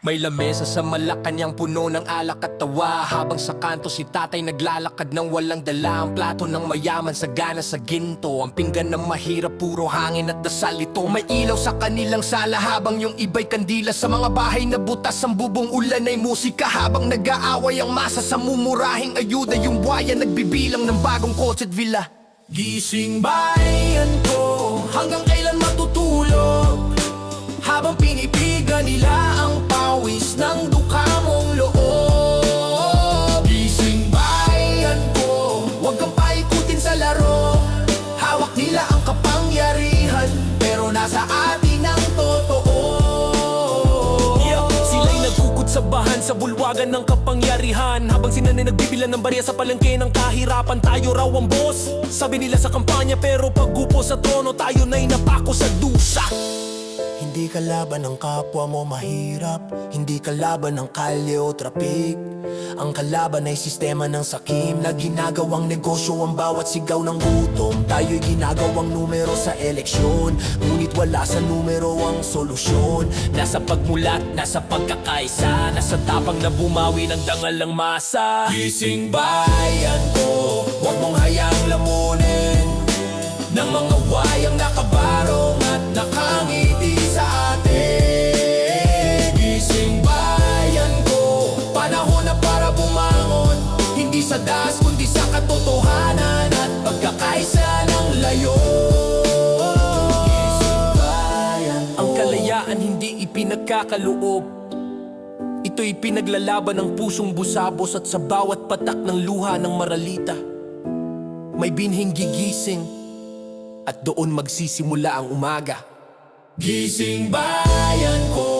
May lamesa sa Malacanang puno ng alak at tawa. Habang sa kanto si tatay naglalakad ng walang dala. Ang plato ng mayaman sa gana sa ginto. Ang pinggan ng mahirap puro hangin at dasal ito. May ilaw sa kanilang sala habang yung iba'y kandila. Sa mga bahay na butas ang bubong ulan ay musika. Habang nag-aaway ang masa sa mumurahing ayuda Yung buhaya nagbibilang ng bagong kotse at villa. Gising bayan ko hanggang kailan matutulog nagkukot sa bulwagan ng kapangyarihan. Habang sinanay nagbibilan ng barya sa palengke ng kahirapan Tayo raw ang boss, sabi nila sa kampanya Pero pag-upo sa trono tayo na'y napako sa dusa Hindi kalaban ng kapwa mo mahirap. Hindi kalaban ng kalye o trapik. Ang kalaban ay sistema ng sakim Na ginagawang negosyo ang bawat sigaw ng gutom. Tayo'y ginagawang numero sa eleksyon. Ngunit wala sa numero ang solusyon. Nasa pagmulat, nasa pagkakaisa. Nasa tapang na bumawi ng dangal ng masa. Gising bayan ko Huwag mong hayaang lamunin. Ng mga wayang nakabarong sa das kundi sa katotohanan At pagkakaisa ng layo. Ang kalayaan hindi ipinagkakaloob. Ito'y pinaglalaban ng pusong busabos At sa bawat patak ng luha ng maralita. May binhing gigising At doon magsisimula ang umaga. Gising bayan ko